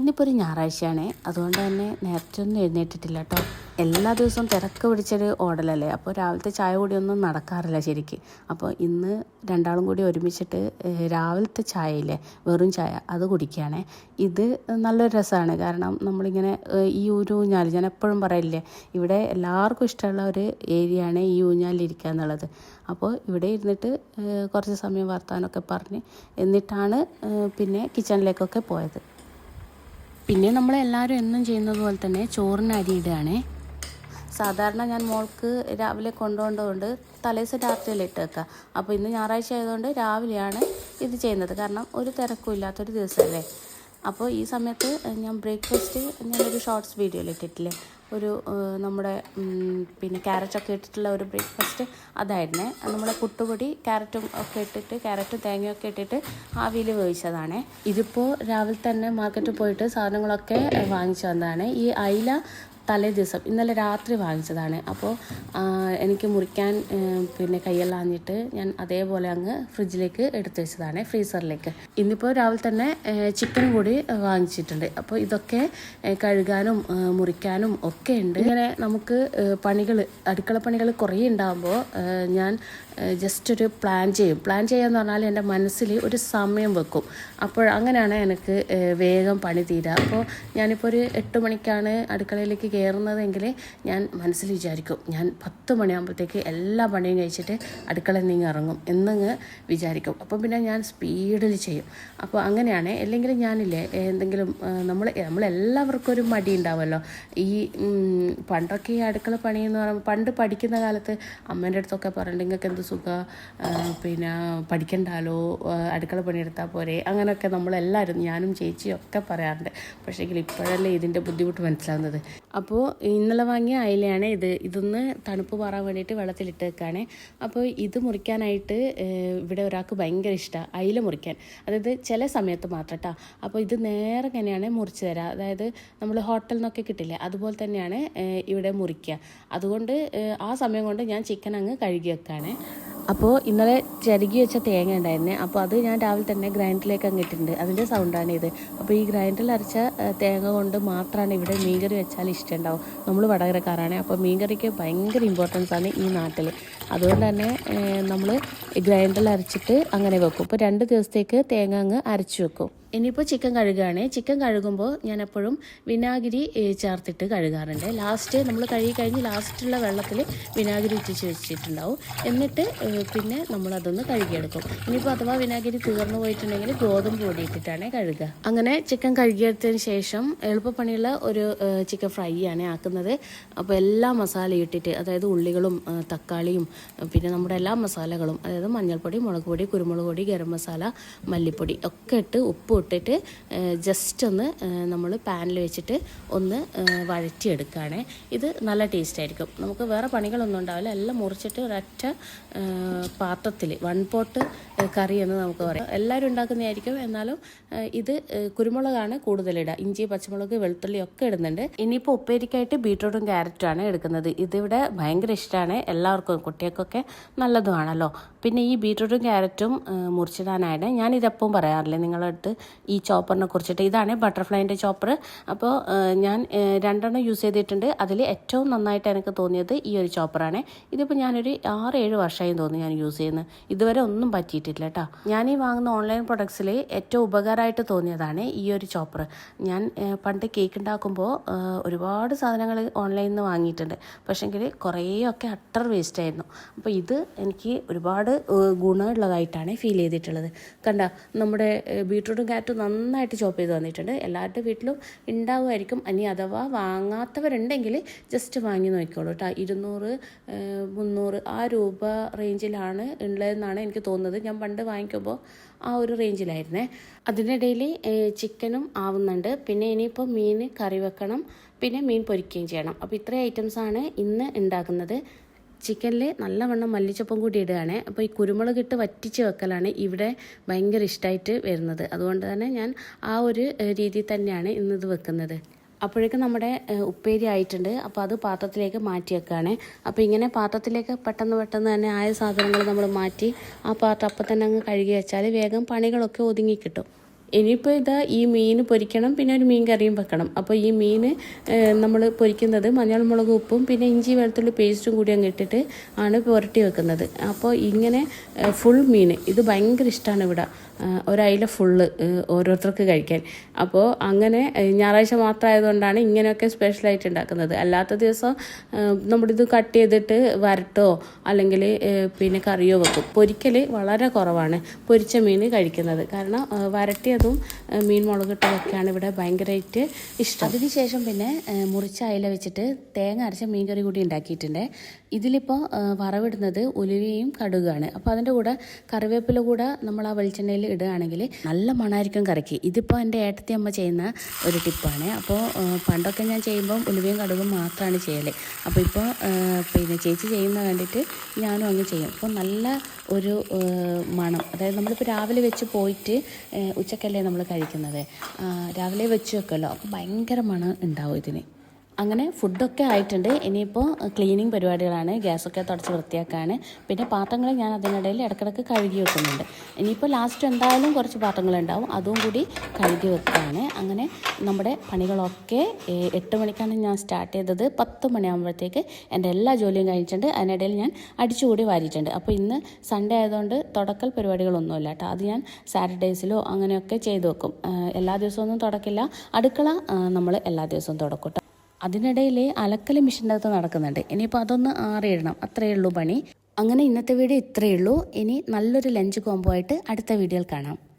ഇന്നിപ്പോൾ ഒരു ഞായറാഴ്ചയാണ്. അതുകൊണ്ട് തന്നെ നേരത്തെ ഒന്നും എഴുന്നേറ്റിട്ടില്ല കേട്ടോ. എല്ലാ ദിവസവും തിരക്ക് പിടിച്ചൊരു ഓടലല്ലേ? അപ്പോൾ രാവിലത്തെ ചായ കൂടിയൊന്നും നടക്കാറില്ല ശരിക്ക്. അപ്പോൾ ഇന്ന് രണ്ടാളും കൂടി ഒരുമിച്ചിട്ട് രാവിലത്തെ ചായയില്ലേ? വെറും ചായ. അത് കുടിക്കുകയാണേ. ഇത് നല്ലൊരു രസമാണ്. കാരണം നമ്മളിങ്ങനെ ഈ ഒരു ഊഞ്ഞാൽ ഞാൻ എപ്പോഴും പറയില്ലേ ഇവിടെ എല്ലാവർക്കും ഇഷ്ടമുള്ള ഒരു ഏരിയയാണ് ഈ ഊഞ്ഞാലിരിക്കുക എന്നുള്ളത്. അപ്പോൾ ഇവിടെ ഇരുന്നിട്ട് കുറച്ച് സമയം വർത്താനൊക്കെ പറഞ്ഞ് എന്നിട്ടാണ് പിന്നെ കിച്ചണിലേക്കൊക്കെ പോയത്. പിന്നെ നമ്മൾ എല്ലാവരും എന്നും ചെയ്യുന്നത് പോലെ തന്നെ ചോറിന് അരി ഇടുകയാണേ. സാധാരണ ഞാൻ മോൾക്ക് രാവിലെ കൊണ്ടുപോകേണ്ടതുകൊണ്ട് തലേദിവസം രാത്രിയിൽ ഇട്ട് വെക്കുക. അപ്പോൾ ഇന്ന് ഞായറാഴ്ച ആയതുകൊണ്ട് രാവിലെയാണ് ഇത് ചെയ്യുന്നത്. കാരണം ഒരു തിരക്കും ഇല്ലാത്തൊരു ദിവസമല്ലേ? അപ്പോൾ ഈ സമയത്ത് ഞാൻ ബ്രേക്ക്ഫാസ്റ്റ് ഞാനൊരു ഷോർട്സ് വീഡിയോയിൽ ഇട്ടിട്ടില്ലേ? ഒരു നമ്മുടെ പിന്നെ ക്യാരറ്റൊക്കെ ഇട്ടിട്ടുള്ള ഒരു ബ്രേക്ക്ഫാസ്റ്റ് അതായിരുന്നു. നമ്മുടെ പുട്ടുപൊടി ക്യാരറ്റും ഒക്കെ ഇട്ടിട്ട് ക്യാരറ്റും തേങ്ങയൊക്കെ ഇട്ടിട്ട് ആവിയിൽ വേവിച്ചതാണ്. ഇതിപ്പോൾ രാവിലെ തന്നെ മാർക്കറ്റിൽ പോയിട്ട് സാധനങ്ങളൊക്കെ വാങ്ങിച്ചു വന്നതാണ്. ഈ അയില തലേ ദിവസം ഇന്നലെ രാത്രി വാങ്ങിച്ചതാണ്. അപ്പോൾ എനിക്ക് മുറിക്കാൻ പിന്നെ കയ്യെല്ലാഞ്ഞിട്ട് ഞാൻ അതേപോലെ അങ്ങ് ഫ്രിഡ്ജിലേക്ക് എടുത്തു വെച്ചതാണ് ഫ്രീസറിലേക്ക്. ഇന്നിപ്പോൾ രാവിലെ തന്നെ ചിക്കൻ കൂടി വാങ്ങിച്ചിട്ടുണ്ട്. അപ്പോൾ ഇതൊക്കെ കഴുകാനും മുറിക്കാനും ഒക്കെ ഉണ്ട്. ഇങ്ങനെ നമുക്ക് പണികൾ അടുക്കള പണികൾ കുറേ ഉണ്ടാകുമ്പോൾ ഞാൻ ജസ്റ്റ് ഒരു പ്ലാൻ ചെയ്യും. പ്ലാൻ ചെയ്യാന്ന് പറഞ്ഞാൽ എന്റെ മനസ്സിൽ ഒരു സമയം വെക്കും. അപ്പോൾ അങ്ങനെയാണ് എനിക്ക് വേഗം പണി തീരുക അപ്പോൾ ഞാനിപ്പോൾ ഒരു എട്ട് മണിക്കാണ് അടുക്കളയിലേക്ക് കയറുന്നതെങ്കിൽ ഞാൻ മനസ്സിൽ വിചാരിക്കും ഞാൻ പത്ത് മണിയാകുമ്പോഴത്തേക്ക് എല്ലാ പണിയും കഴിച്ചിട്ട് അടുക്കളയിൽ നിന്ന് ഇറങ്ങും എന്നങ്ങ് വിചാരിക്കും. അപ്പോൾ പിന്നെ ഞാൻ സ്പീഡിൽ ചെയ്യും. അപ്പോൾ അങ്ങനെയാണ്. അല്ലെങ്കിൽ ഞാനില്ലേ എന്തെങ്കിലും നമ്മൾ നമ്മളെല്ലാവർക്കും ഒരു മടി ഉണ്ടാവുമല്ലോ ഈ പണ്ടൊക്കെ ഈ അടുക്കള പണി എന്ന് പറയുമ്പോൾ പണ്ട് പഠിക്കുന്ന കാലത്ത് അമ്മേന്റെ അടുത്തൊക്കെ പറഞ്ഞിട്ട് നിങ്ങൾക്ക് എന്ത് സുഖ പിന്നെ പഠിക്കണ്ടാലോ അടുക്കള പണിയെടുത്താൽ പോരെ അങ്ങനെയൊക്കെ നമ്മളെല്ലാവരും ഞാനും ചേച്ചിയും ഒക്കെ പറയാറുണ്ട്. പക്ഷേങ്കിൽ ഇപ്പോഴല്ലേ ഇതിന്റെ ബുദ്ധിമുട്ട് മനസ്സിലാവുന്നത്. അപ്പോൾ ഇന്നലെ വാങ്ങിയ അയിലയാണ് ഇത്. ഇതൊന്ന് തണുപ്പ് മാറാൻ വേണ്ടിയിട്ട് വെള്ളത്തിലിട്ട് വെക്കുകയാണ് അപ്പോൾ ഇത് മുറിക്കാനായിട്ട് ഇവിടെ ഒരാൾക്ക് ഭയങ്കര ഇഷ്ടമാണ് അയില മുറിക്കാൻ. അതായത് ചില സമയത്ത് മാത്രം കേട്ടോ അപ്പോൾ ഇത് നേരെ തന്നെയാണ് മുറിച്ച് തരാം. അതായത് നമ്മൾ ഹോട്ടലിൽ നിന്നൊക്കെ കിട്ടില്ലേ അതുപോലെ തന്നെയാണ് ഇവിടെ മുറിക്കുക. അതുകൊണ്ട് ആ സമയം കൊണ്ട് ഞാൻ ചിക്കൻ അങ്ങ് കഴുകി വെക്കാണ്. അപ്പോൾ ഇന്നലെ ചരുകി വെച്ച തേങ്ങ ഉണ്ടായിരുന്നേ അപ്പോൾ അത് ഞാൻ രാവിലെ തന്നെ ഗ്രൈൻഡറിലേക്ക് അങ്ങ് ഇട്ടിട്ടുണ്ട്. അതിന്റെ സൗണ്ടാണ് ഇത്. അപ്പോൾ ഈ ഗ്രൈൻഡിൽ അരച്ച തേങ്ങ കൊണ്ട് മാത്രമാണ് ഇവിടെ മീൻകറി വെച്ചാൽ ഇഷ്ടമുണ്ടാവും നമ്മൾ വടകരക്കാരാണ് അപ്പോൾ മീൻകറിക്ക് ഭയങ്കര ഇമ്പോർട്ടൻസ് ആണ് ഈ നാട്ടിൽ. അതുകൊണ്ട് തന്നെ നമ്മൾ ഗ്രൈൻഡിൽ അരച്ചിട്ട് അങ്ങനെ വെക്കും. ഇപ്പോൾ രണ്ട് ദിവസത്തേക്ക് തേങ്ങ അങ്ങ് അരച്ച് വെക്കും. ഇനിയിപ്പോൾ ചിക്കൻ കഴുകുകയാണേ. ചിക്കൻ കഴുകുമ്പോൾ ഞാൻ എപ്പോഴും വിനാഗിരി ചേർത്തിട്ട് കഴുകാറുണ്ട്. ലാസ്റ്റ് നമ്മൾ കഴുകി കഴിഞ്ഞ് ലാസ്റ്റുള്ള വെള്ളത്തിൽ വിനാഗിരി ഇറ്റിച്ച് വെച്ചിട്ടുണ്ടാവും. എന്നിട്ട് പിന്നെ നമ്മളതൊന്ന് കഴുകിയെടുക്കും. ഇനിയിപ്പോൾ അഥവാ വിനാഗിരി തീർന്നു പോയിട്ടുണ്ടെങ്കിൽ ഗോതമ്പ് പൊടി ഇട്ടിട്ടാണ് കഴുകുക. അങ്ങനെ ചിക്കൻ കഴുകിയെടുത്തതിന് ശേഷം എളുപ്പപ്പണിയുള്ള ഒരു ചിക്കൻ ഫ്രൈ ആണ് ആക്കുന്നത്. അപ്പോൾ എല്ലാ മസാലയും ഇട്ടിട്ട് അതായത് ഉള്ളികളും തക്കാളിയും പിന്നെ നമ്മുടെ എല്ലാ മസാലകളും അതായത് മഞ്ഞൾപ്പൊടി മുളക് പൊടി കുരുമുളക് പൊടി ഗരം മസാല മല്ലിപ്പൊടി ഒക്കെ ഇട്ട് ഉപ്പ് ഇട്ടിട്ട് ജസ്റ്റ് ഒന്ന് നമ്മൾ പാനിൽ വെച്ചിട്ട് ഒന്ന് വഴറ്റിയെടുക്കുകയാണ് ഇത് നല്ല ടേസ്റ്റ് ആയിരിക്കും. നമുക്ക് വേറെ പണികളൊന്നും ഉണ്ടാവില്ല. എല്ലാം മുറിച്ചിട്ട് ഒരൊറ്റ പാത്രത്തിൽ വൺ പോട്ട് കറി എന്ന് നമുക്ക് പറയാം. എല്ലാവരും ഉണ്ടാക്കുന്നതായിരിക്കും. എന്നാലും ഇത് കുരുമുളകാണ് കൂടുതലിടുക. ഇഞ്ചി പച്ചമുളക് വെളുത്തുള്ളി ഒക്കെ ഇടുന്നുണ്ട്. ഇനിയിപ്പോൾ ഉപ്പേരിക്കായിട്ട് ബീട്രൂട്ടും ക്യാരറ്റുമാണ് എടുക്കുന്നത്. ഇതിവിടെ ഭയങ്കര ഇഷ്ടമാണ്. എല്ലാവർക്കും കുട്ടികൾക്കൊക്കെ നല്ലതുമാണല്ലോ. പിന്നെ ഈ ബീട്രൂട്ടും ക്യാരറ്റും മുറിച്ചിടാനായിട്ട് ഞാൻ ഇതെപ്പം പറയാറില്ലേ നിങ്ങളുടെ അടുത്ത് ഈ ചോപ്പറിനെ കുറിച്ചിട്ട്. ഇതാണ് ബട്ടർഫ്ലൈന്റെ ചോപ്പർ അപ്പോൾ ഞാൻ രണ്ടെണ്ണം യൂസ് ചെയ്തിട്ടുണ്ട്. അതിൽ ഏറ്റവും നന്നായിട്ട് എനിക്ക് തോന്നിയത് ഈ ഒരു ചോപ്പറാണ്. ഇതിപ്പോൾ ഞാനൊരു ആറ് ഏഴ് വർഷമായി തോന്നുന്നു ഞാൻ യൂസ് ചെയ്യുന്നത്. ഇതുവരെ ഒന്നും പറ്റിയിട്ടില്ല. കേട്ടോ ഞാൻ ഈ വാങ്ങുന്ന ഓൺലൈൻ പ്രൊഡക്ട്സിൽ ഏറ്റവും ഉപകാരമായിട്ട് തോന്നിയതാണ് ഈ ഒരു ചോപ്പർ ഞാൻ പണ്ട് കേക്ക് ഉണ്ടാക്കുമ്പോൾ ഒരുപാട് സാധനങ്ങൾ ഓൺലൈനിൽ നിന്ന് വാങ്ങിയിട്ടുണ്ട്. പക്ഷേങ്കിൽ കുറേയൊക്കെ അട്ടർ വേസ്റ്റ് ആയിരുന്നു. അപ്പോൾ ഇത് എനിക്ക് ഒരുപാട് ഗുണമുള്ളതായിട്ടാണ് ഫീൽ ചെയ്തിട്ടുള്ളത്. കണ്ട നമ്മുടെ ബീട്രൂട്ടും കാറ്റും നന്നായിട്ട് ചോപ്പ് ചെയ്ത് തന്നിട്ടുണ്ട് എല്ലാവരുടെ വീട്ടിലും ഉണ്ടാവുമായിരിക്കും. ഇനി അഥവാ വാങ്ങാത്തവരുണ്ടെങ്കിൽ ജസ്റ്റ് വാങ്ങി നോക്കിക്കോളൂ കേട്ടോ ഇരുന്നൂറ് മുന്നൂറ് ആ രൂപ റേഞ്ചിലാണ് ഉള്ളതെന്നാണ് എനിക്ക് തോന്നുന്നത്. ഞാൻ പണ്ട് വാങ്ങിക്കുമ്പോൾ ആ ഒരു റേഞ്ചിലായിരുന്നേ അതിനിടയിൽ ചിക്കനും ആവുന്നുണ്ട്. പിന്നെ ഇനിയിപ്പോൾ മീൻ കറി വെക്കണം. പിന്നെ മീൻ പൊരിക്കുകയും ചെയ്യണം. അപ്പോൾ ഇത്രയും ഐറ്റംസാണ് ഇന്ന് ഉണ്ടാക്കുന്നത്. ചിക്കനിൽ നല്ലവണ്ണം മല്ലിച്ചപ്പം കൂടി ഇടുകയാണ്. അപ്പോൾ ഈ കുരുമുളക് ഇട്ട് വറ്റിച്ച് വെക്കലാണ് ഇവിടെ ഭയങ്കര ഇഷ്ടമായിട്ട് വരുന്നത്. അതുകൊണ്ട് തന്നെ ഞാൻ ആ ഒരു രീതിയിൽ തന്നെയാണ് ഇന്നിത് വെക്കുന്നത്. അപ്പോഴേക്കും നമ്മുടെ ഉപ്പേരി ആയിട്ടുണ്ട്. അപ്പോൾ അത് പാത്രത്തിലേക്ക് മാറ്റി വെക്കുകയാണ് അപ്പോൾ ഇങ്ങനെ പാത്രത്തിലേക്ക് പെട്ടെന്ന് പെട്ടെന്ന് തന്നെ ആയ സാധനങ്ങൾ നമ്മൾ മാറ്റി ആ പാത്രം അപ്പം തന്നെ അങ്ങ് കഴുകി വെച്ചാൽ വേഗം പണികളൊക്കെ ഒതുങ്ങി കിട്ടും. ഇനിയിപ്പോൾ ഇതാ ഈ മീൻ പൊരിക്കണം പിന്നെ ഒരു മീൻ കറിയും വെക്കണം. അപ്പോൾ ഈ മീൻ നമ്മൾ പൊരിക്കുന്നത് മഞ്ഞൾ മുളക് ഉപ്പും പിന്നെ ഇഞ്ചി വെളുത്തുള്ളി പേസ്റ്റും കൂടി അങ്ങ് ഇട്ടിട്ട് ആണ് പുരട്ടി വെക്കുന്നത്. അപ്പോൾ ഇങ്ങനെ ഫുൾ മീൻ ഇത് ഭയങ്കര ഇഷ്ടമാണ് ഇവിടെ. ഒരയില ഫുള്ള് ഓരോരുത്തർക്ക് കഴിക്കാൻ. അപ്പോൾ അങ്ങനെ ഞായറാഴ്ച മാത്രമായതുകൊണ്ടാണ് ഇങ്ങനെയൊക്കെ സ്പെഷ്യലായിട്ട് ഉണ്ടാക്കുന്നത്. അല്ലാത്ത ദിവസം നമ്മളിത് കട്ട് ചെയ്തിട്ട് വരട്ടോ അല്ലെങ്കിൽ പിന്നെ കറിയോ വെക്കും. പൊരിക്കൽ വളരെ കുറവാണ് പൊരിച്ച മീൻ കഴിക്കുന്നത്. കാരണം ഏഹ്, Edu, മീൻ മുളകിട്ടതൊക്കെയാണ് ഇവിടെ ഭയങ്കരമായിട്ട് ഇഷ്ടം. അതിനുശേഷം പിന്നെ മുറിച്ച അയില വെച്ചിട്ട് തേങ്ങ അരച്ച മീൻ കറി കൂടി ഉണ്ടാക്കിയിട്ടുണ്ട്. ഇതിലിപ്പോൾ വറവിടുന്നത് ഉലുവയും കടുകാണ്. അപ്പോൾ അതിന്റെ കൂടെ കറിവേപ്പില കൂടെ നമ്മൾ ആ വെളിച്ചെണ്ണയിൽ ഇടുകയാണെങ്കിൽ നല്ല മണമായിരിക്കും കറിക്ക്. ഇതിപ്പോൾ എന്റെ ഏട്ടത്തി അമ്മ ചെയ്യുന്ന ഒരു ടിപ്പാണ്. അപ്പോൾ പണ്ടൊക്കെ ഞാൻ ചെയ്യുമ്പം ഉലുവയും കടുകും മാത്രമാണ് ചെയ്യൽ അപ്പോൾ ഇപ്പോൾ പിന്നെ ചേച്ചി ചെയ്യുന്ന കണ്ടിട്ട് ഞാനും അങ്ങ് ചെയ്യും. അപ്പോൾ നല്ല ഒരു മണം. അതായത് നമ്മളിപ്പോൾ രാവിലെ വെച്ച് പോയിട്ട് ഉച്ചക്കല്ലേ നമ്മൾ കഴിക്കുന്നത്. രാവിലെ വെച്ച് വെക്കുമല്ലോ. അപ്പോൾ ഭയങ്കര മണം ഉണ്ടാവും ഇതിന്. അങ്ങനെ ഫുഡൊക്കെ ആയിട്ടുണ്ട്. ഇനിയിപ്പോൾ ക്ലീനിങ് പരിപാടികളാണ്. ഗ്യാസൊക്കെ തുടച്ച് വൃത്തിയാക്കാണ്. പിന്നെ പാത്രങ്ങൾ ഞാൻ അതിനിടയിൽ ഇടക്കിടക്ക് കഴുകി വെക്കുന്നുണ്ട്. ഇനിയിപ്പോൾ ലാസ്റ്റ് എന്തായാലും കുറച്ച് പാത്രങ്ങളുണ്ടാവും. അതും കൂടി കഴുകി വെക്കുകയാണ് അങ്ങനെ നമ്മുടെ പണികളൊക്കെ എട്ട് മണിക്കാണ് ഞാൻ സ്റ്റാർട്ട് ചെയ്തത്. പത്ത് മണിയാകുമ്പോഴത്തേക്ക് എന്റെ എല്ലാ ജോലിയും കഴിഞ്ഞിട്ടുണ്ട്. അതിനിടയിൽ ഞാൻ അടിച്ചുകൂടി വാരിയിട്ടുണ്ട്. അപ്പോൾ ഇന്ന് സൺഡേ ആയതുകൊണ്ട് തുടക്കൽ പരിപാടികളൊന്നുമില്ല കേട്ടോ. അത് ഞാൻ സാറ്റർഡേയ്സിലോ അങ്ങനെയൊക്കെ ചെയ്തു വെക്കും. എല്ലാ ദിവസവും ഒന്നും തുടക്കില്ല. അടുക്കള നമ്മൾ എല്ലാ ദിവസവും തുടക്കും. അതിനിടയിൽ അലക്കൽ മെഷീന്റെ അകത്ത് നടക്കുന്നുണ്ട്. ഇനിയിപ്പോൾ അതൊന്ന് ആറിയിടണം. അത്രയേ ഉള്ളൂ പണി. അങ്ങനെ ഇന്നത്തെ വീഡിയോ ഇത്രയേ ഉള്ളൂ. ഇനി നല്ലൊരു ലഞ്ച് കോംബോ ആയിട്ട് അടുത്ത വീഡിയോയിൽ കാണാം.